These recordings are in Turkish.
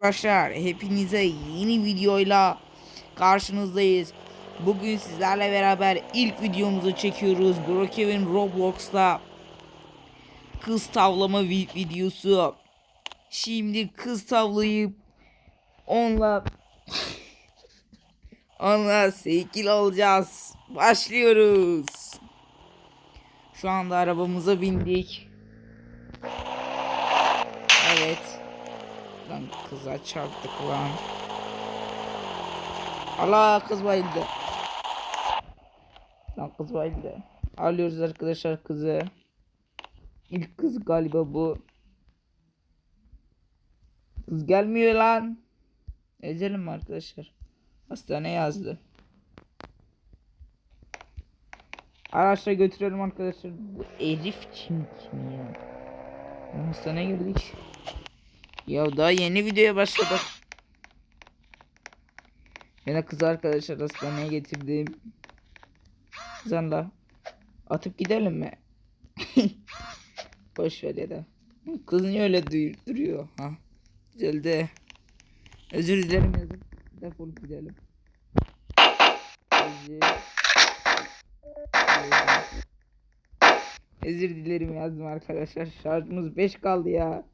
Arkadaşlar hepinize yeni videoyla karşınızdayız. Bugün sizlerle beraber ilk videomuzu çekiyoruz. Brookhaven Roblox'ta kız tavlama vi- videosu. Şimdi kız tavlayıp onunla onunla sevgili olacağız. Başlıyoruz. Şu anda arabamıza bindik. Evet. Lan kıza çarptık lan. Allah kız bayıldı. Lan kız bayıldı. Alıyoruz arkadaşlar kızı. İlk kız galiba bu. Kız gelmiyor lan. Ezelim arkadaşlar? Hastane yazdı. Araçla götürelim arkadaşlar. Bu Elif kim kim ya? Hastaneye girdik. Ya daha yeni videoya başladık. Yine kız arkadaşlar hastaneye getirdim. Kızanla atıp gidelim mi? Boş ver ya da. Kız niye öyle dur- duruyor ha? Güzeldi. Özür dilerim yazıp defolup gidelim. Özür dilerim yazdım arkadaşlar. Şarjımız 5 kaldı ya.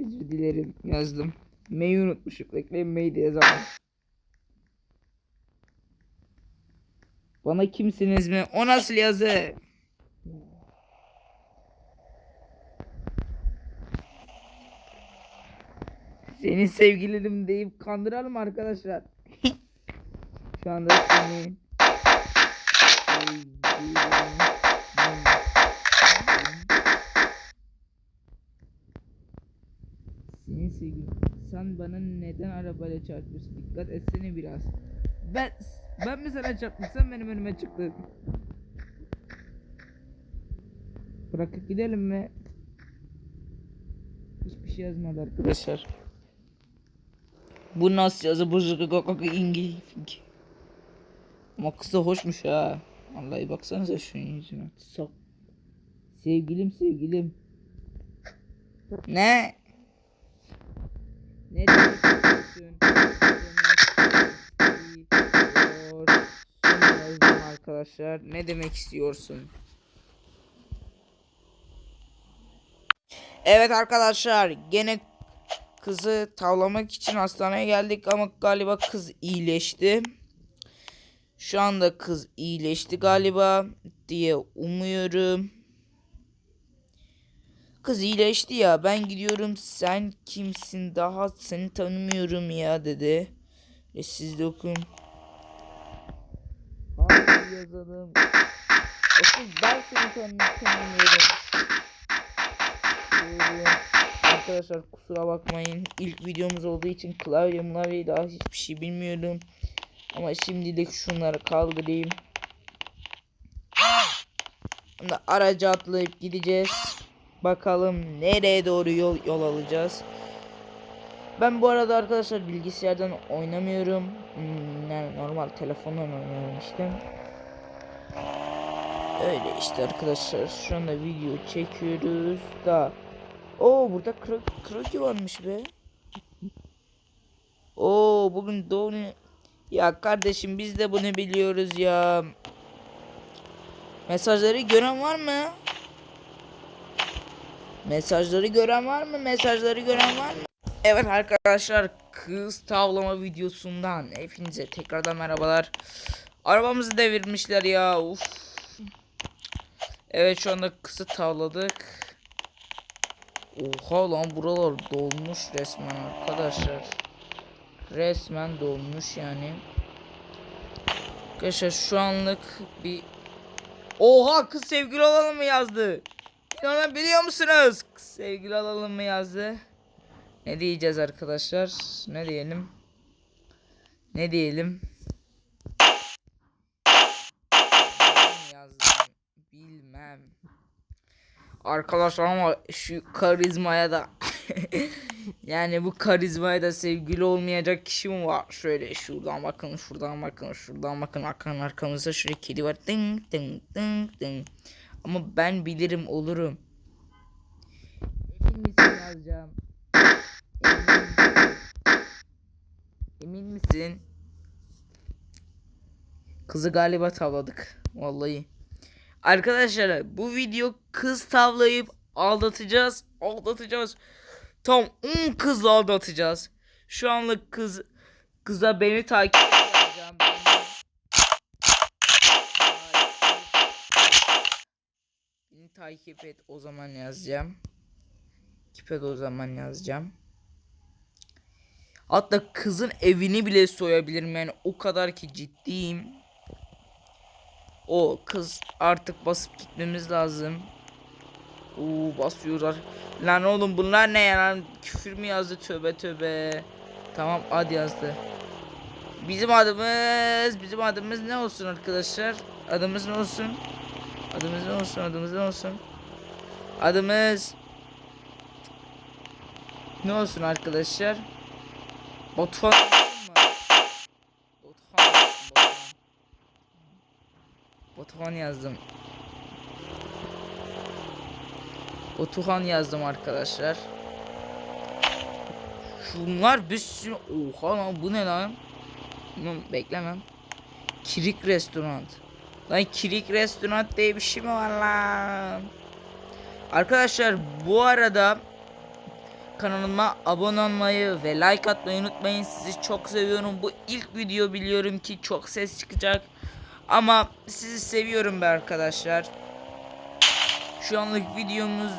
Özür dilerim yazdım. M'yi unutmuşum. Bekleyin M'yi de yazalım. Bana kimsiniz mi? O nasıl yazı? Senin sevgilinim deyip kandıralım arkadaşlar. Şu anda senin Senin sevgilin. Sen bana neden arabayla çarpıyorsun? Dikkat etsene biraz. Ben ben mi sana çarptım? Sen benim önüme çıktın. Bırakıp gidelim mi? Hiçbir şey yazmadı arkadaşlar. Bu nasıl yazı? Bu zıkı kokakı ingi. Ama kız da hoşmuş ha. Vallahi baksanıza şunun yüzüne. Sok. Sevgilim sevgilim. Ne? Ne demek istiyorsun? Arkadaşlar? Ne demek istiyorsun? Evet arkadaşlar gene kızı tavlamak için hastaneye geldik ama galiba kız iyileşti. Şu anda kız iyileşti galiba diye umuyorum. Kız iyileşti ya ben gidiyorum sen kimsin daha seni tanımıyorum ya dedi. Ve siz de okuyun. Hayır yazalım. Asıl ben seni tanı tanımıyorum. Diyorum. Arkadaşlar kusura bakmayın. İlk videomuz olduğu için klavye mlavye daha hiçbir şey bilmiyorum. Ama şimdilik şunları kaldırayım. Şimdi araca atlayıp gideceğiz. Bakalım nereye doğru yol, yol alacağız. Ben bu arada arkadaşlar bilgisayardan oynamıyorum. Hmm, Yani normal telefondan oynuyorum işte. Öyle işte arkadaşlar. Şu anda video çekiyoruz da. Oo burada kro kroki varmış be. Oo bugün doğum ya kardeşim biz de bunu biliyoruz ya. Mesajları gören var mı? Mesajları gören var mı? Mesajları gören var mı? Evet arkadaşlar kız tavlama videosundan hepinize tekrardan merhabalar. Arabamızı devirmişler ya. Uf. Evet şu anda kızı tavladık. Oha lan buralar dolmuş resmen arkadaşlar. Resmen dolmuş yani. Arkadaşlar şu anlık bir Oha kız sevgili olalım mı yazdı? İnanabiliyor musunuz? Kız sevgili olalım mı yazdı? Ne diyeceğiz arkadaşlar? Ne diyelim? Ne diyelim? Yazdım. Bilmem. Arkadaşlar ama şu karizmaya da yani bu karizmaya da sevgili olmayacak kişi mi var? Şöyle şuradan bakın, şuradan bakın, şuradan bakın. Arkan arkamızda şöyle kedi var. Ding ding ding ding. Ama ben bilirim olurum. Emin misin alacağım? Emin, Emin misin? Kızı galiba tavladık. Vallahi. Arkadaşlar bu video kız tavlayıp aldatacağız. Aldatacağız. Tam 10 kızla aldatacağız. Şu anlık kız kıza beni takip takip et o zaman yazacağım. Takip et o zaman yazacağım. Hatta kızın evini bile soyabilirim yani o kadar ki ciddiyim. O kız artık basıp gitmemiz lazım. Oo basıyorlar. Lan oğlum bunlar ne ya lan? Küfür mü yazdı tövbe tövbe. Tamam ad yazdı. Bizim adımız bizim adımız ne olsun arkadaşlar? Adımız ne olsun? Adımız ne olsun? Adımız ne olsun? Adımız ne olsun arkadaşlar? Batuhan olsun mu? Batuhan yazdım. Batuhan yazdım arkadaşlar. Şunlar bir sürü... Oha lan bu ne lan? Lan bekle lan. Kirik restoran. Lan Kirik restoran diye bir şey mi var lan? Arkadaşlar bu arada kanalıma abone olmayı ve like atmayı unutmayın. Sizi çok seviyorum. Bu ilk video biliyorum ki çok ses çıkacak. Ama sizi seviyorum be arkadaşlar. Şu anlık videomuz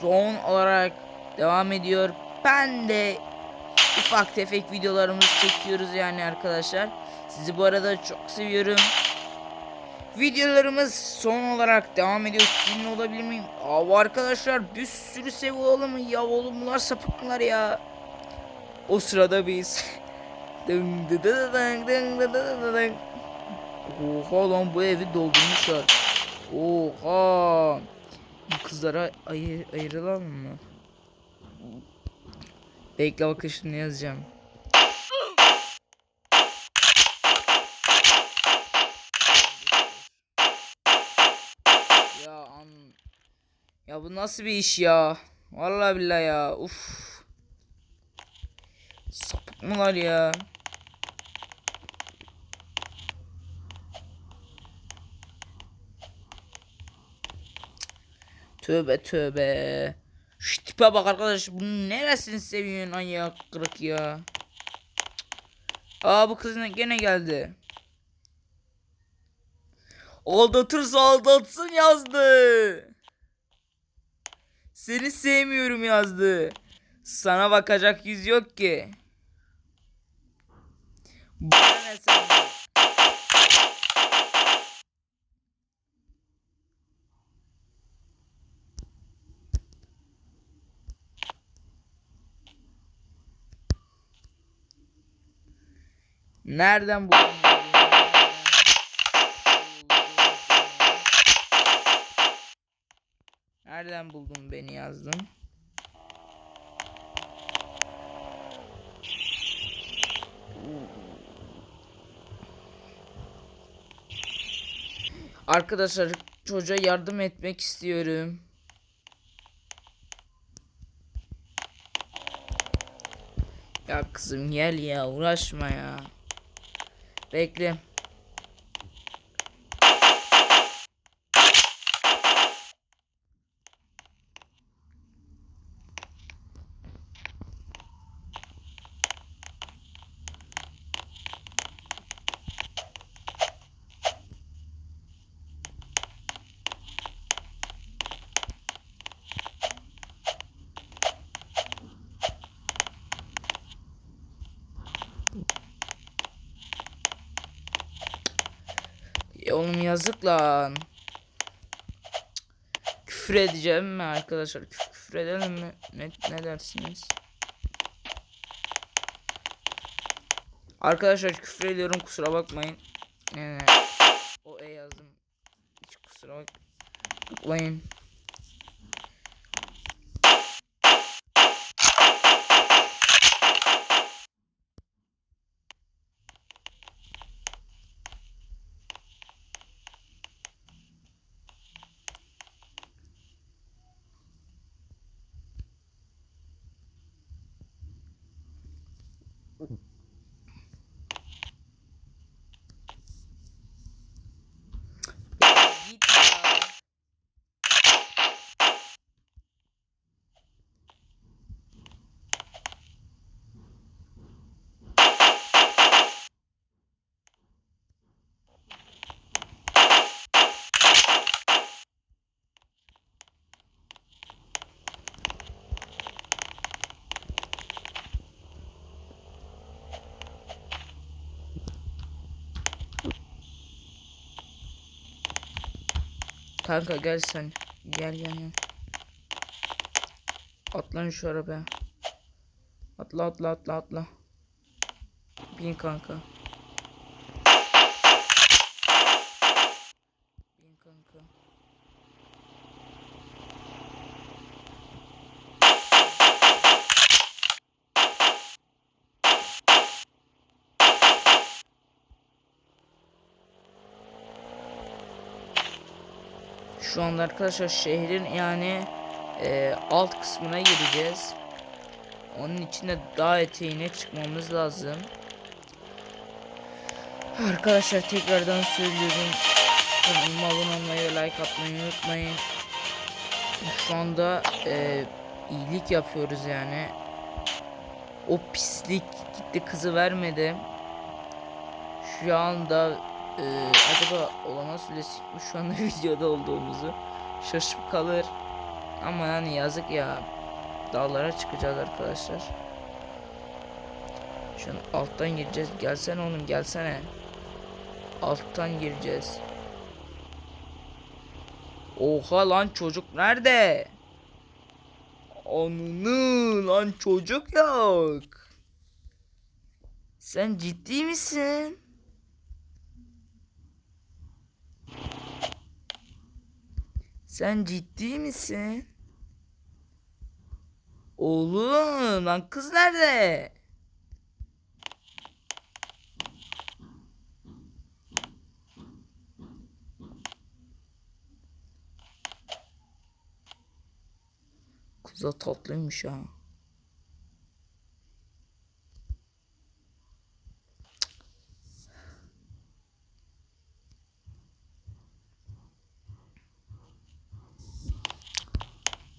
son olarak devam ediyor. Ben de ufak tefek videolarımız çekiyoruz yani arkadaşlar. Sizi bu arada çok seviyorum. Videolarımız son olarak devam ediyor. Sizinle olabilir miyim? Aa arkadaşlar bir sürü sevi oğlum ya oğlum bunlar sapıklar ya. O sırada biz. Oha lan bu evi doldurmuşlar. Oha. Bu kızlara ayır, ayrılalım mı? Bekle bakın şimdi yazacağım. Ya bu nasıl bir iş ya? Vallahi billahi ya. Uf. Sapık mılar ya? Tövbe tövbe. Şu tipe bak arkadaş. Bunun neresini seviyorsun ayak kırık ya. Aa bu kız gene geldi. Aldatırsa aldatsın yazdı. Seni sevmiyorum yazdı. Sana bakacak yüz yok ki. Bana ne senden? Nereden buldun? Nereden buldun beni yazdın? Arkadaşlar çocuğa yardım etmek istiyorum. Ya kızım gel ya uğraşma ya. Bekle. Ya oğlum yazık lan. Küfür edeceğim mi arkadaşlar? Küf- küfür edelim mi? Ne, ne dersiniz? Arkadaşlar küfür ediyorum kusura bakmayın. Yani o e yazdım. Hiç kusura bak- bakmayın. Kanka gel sen. Gel gel gel. Atlan şu arabaya. Atla atla atla atla. Bin kanka. Şu anda arkadaşlar şehrin yani e, alt kısmına gireceğiz. Onun için de dağ eteğine çıkmamız lazım. Arkadaşlar tekrardan söylüyorum. Kanalıma abone olmayı, like atmayı unutmayın. Şu anda e, iyilik yapıyoruz yani. O pislik gitti kızı vermedi. Şu anda e, acaba olana söylesek mi şu anda videoda olduğumuzu şaşıp kalır. Ama yani yazık ya. Dağlara çıkacağız arkadaşlar. Şu an alttan gireceğiz. Gelsene oğlum gelsene. Alttan gireceğiz. Oha lan çocuk nerede? Anını lan çocuk yok. Sen ciddi misin? Sen ciddi misin? Oğlum lan kız nerede? Kız tatlıymış ha.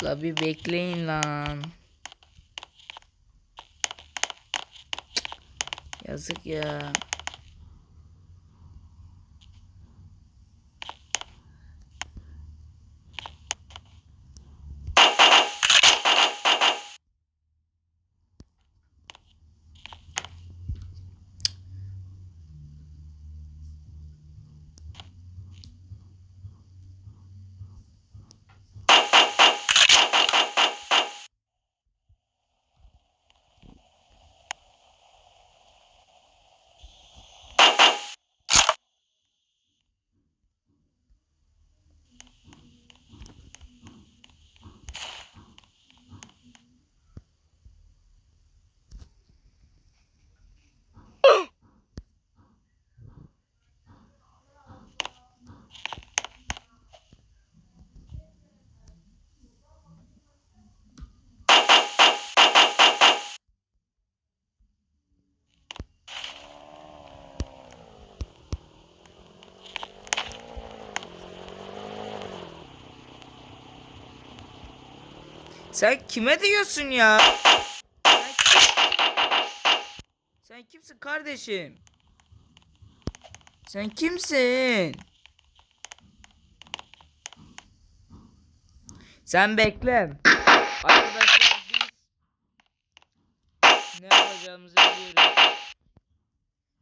La bir bekleyin lan. Yazık ya. Sen kime diyorsun ya? Sen, Sen kimsin kardeşim? Sen kimsin? Sen bekle. Arkadaşlar biz ne yapacağımızı biliyoruz.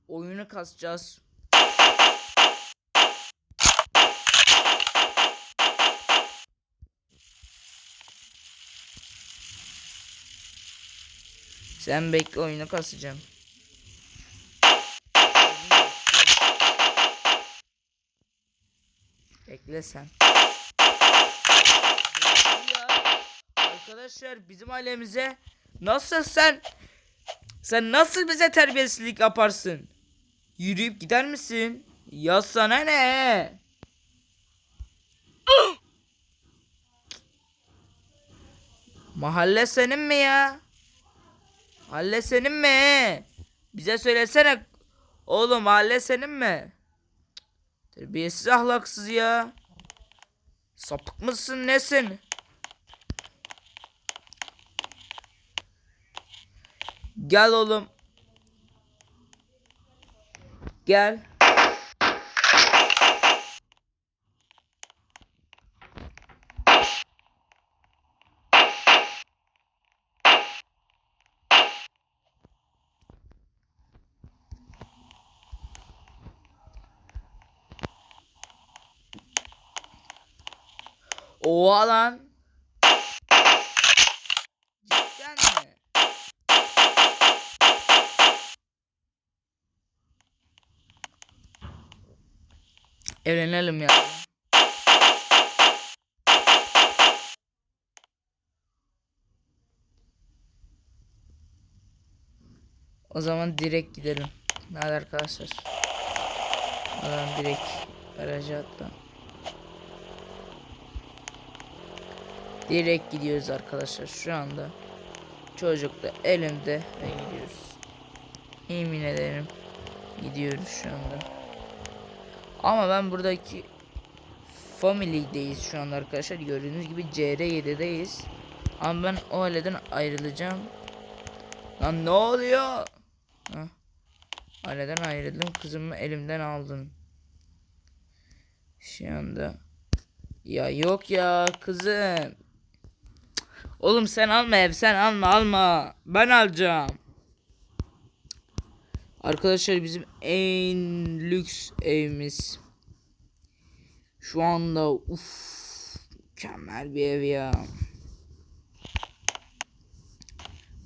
Oyunu kasacağız. Sen bekle oyunu kasacağım. Bekle sen. Arkadaşlar bizim ailemize nasıl sen sen nasıl bize terbiyesizlik yaparsın? Yürüyüp gider misin? Ya sana ne? Mahalle senin mi ya? Mahalle senin mi? Bize söylesene. Oğlum mahalle senin mi? Terbiyesiz ahlaksız ya. Sapık mısın nesin? Gel oğlum. Gel. Oha lan. Cidden mi? Evlenelim ya. O zaman direkt gidelim. Hadi arkadaşlar. O zaman direkt garaja atla. Direkt gidiyoruz arkadaşlar şu anda. Çocuk da elimde ve gidiyoruz. Yemin ederim gidiyoruz şu anda. Ama ben buradaki Family'deyiz şu anda arkadaşlar. Gördüğünüz gibi CR7'deyiz. Ama ben o aileden ayrılacağım. Lan ne oluyor? Hah. Aileden ayrıldım. Kızımı elimden aldın. Şu anda. Ya yok ya kızım. Oğlum sen alma ev sen alma alma. Ben alacağım. Arkadaşlar bizim en lüks evimiz. Şu anda uf mükemmel bir ev ya.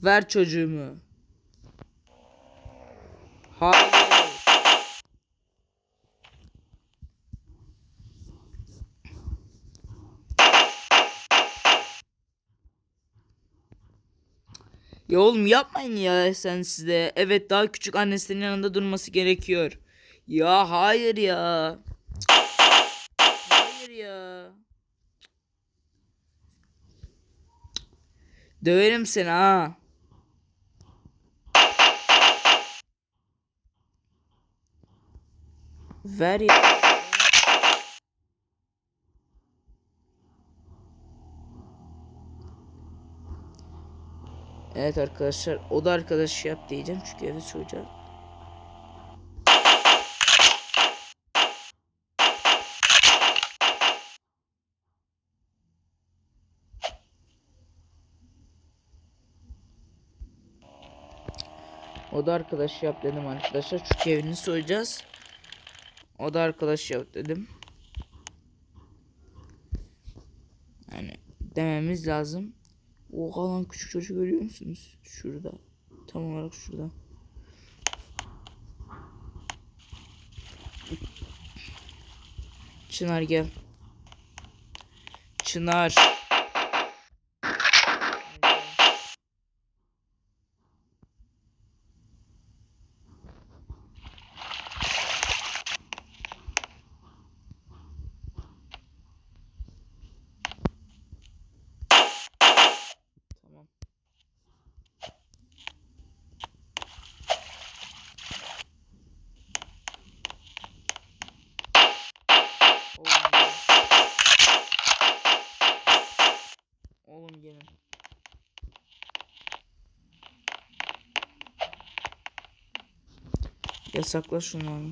Ver çocuğumu. Hayır. Ya oğlum yapmayın ya sen size. Evet daha küçük annesinin yanında durması gerekiyor. Ya hayır ya. Hayır ya. Döverim seni ha. Ver ya. Evet arkadaşlar o da arkadaş yap diyeceğim çünkü evet çocuğa. O da arkadaş yap dedim arkadaşlar çünkü evini soyacağız. O da arkadaş yap dedim. Yani dememiz lazım. Oha lan küçük çocuk görüyor musunuz? Şurada. Tam olarak şurada. Çınar gel. Çınar. Tamam. Oğlum gelin. Oğlum gelin. Yasakla şunu.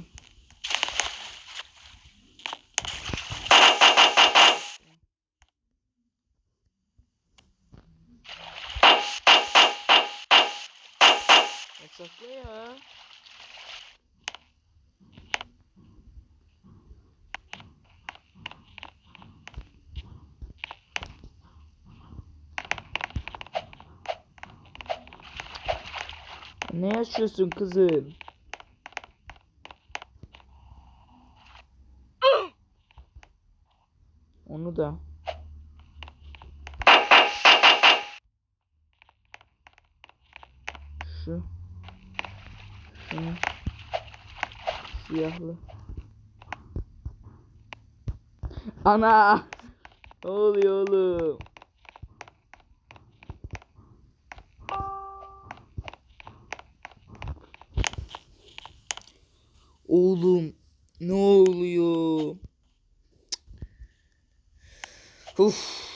Yasakla ya. Ne yaşıyorsun kızım? Onu da. Şu. Şunu. Siyahlı. Ana! Ne oluyor oğlum? Oğlum ne oluyor? Uf.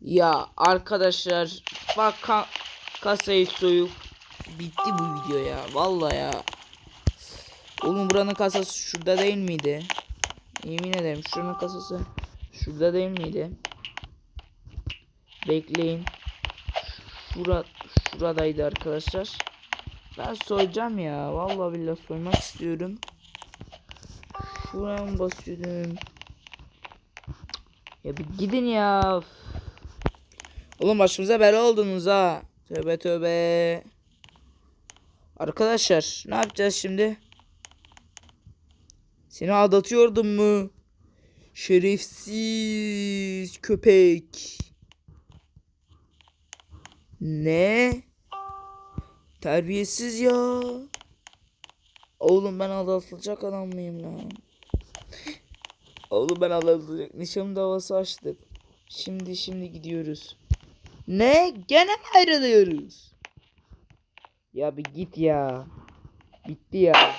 Ya arkadaşlar bak ka- kasayı soyup bitti bu video ya. Vallahi ya. Oğlum buranın kasası şurada değil miydi? Yemin ederim şuranın kasası şurada değil miydi? Bekleyin. Şura, şuradaydı arkadaşlar. Ben soyacağım ya. Vallahi billahi soymak istiyorum. Şuraya mı basıyordum? Ya bir gidin ya. Oğlum başımıza bela oldunuz ha. Tövbe tövbe. Arkadaşlar ne yapacağız şimdi? Seni aldatıyordum mu? Şerefsiz köpek. Ne? Terbiyesiz ya. Oğlum ben aldatılacak adam mıyım lan? Oğlum ben aldatılacak. Nişan davası açtık. Şimdi şimdi gidiyoruz. Ne? Gene mi ayrılıyoruz? Ya bir git ya. Bitti ya.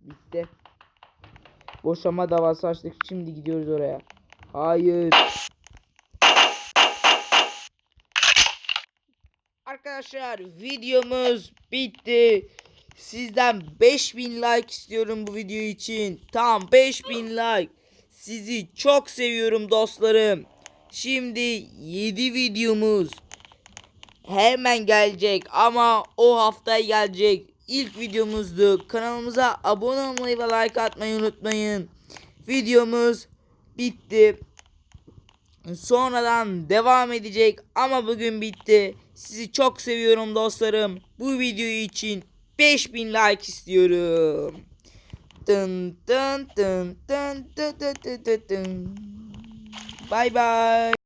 Bitti. Boşama davası açtık. Şimdi gidiyoruz oraya. Hayır. Arkadaşlar videomuz bitti. Sizden 5000 like istiyorum bu video için. Tam 5000 like. Sizi çok seviyorum dostlarım. Şimdi 7 videomuz hemen gelecek ama o haftaya gelecek. İlk videomuzdu. Kanalımıza abone olmayı ve like atmayı unutmayın. Videomuz bitti. Sonradan devam edecek ama bugün bitti. Sizi çok seviyorum dostlarım. Bu video için 5000 like istiyorum. Dın dın dın dın dın dın dın dın. Bye bye.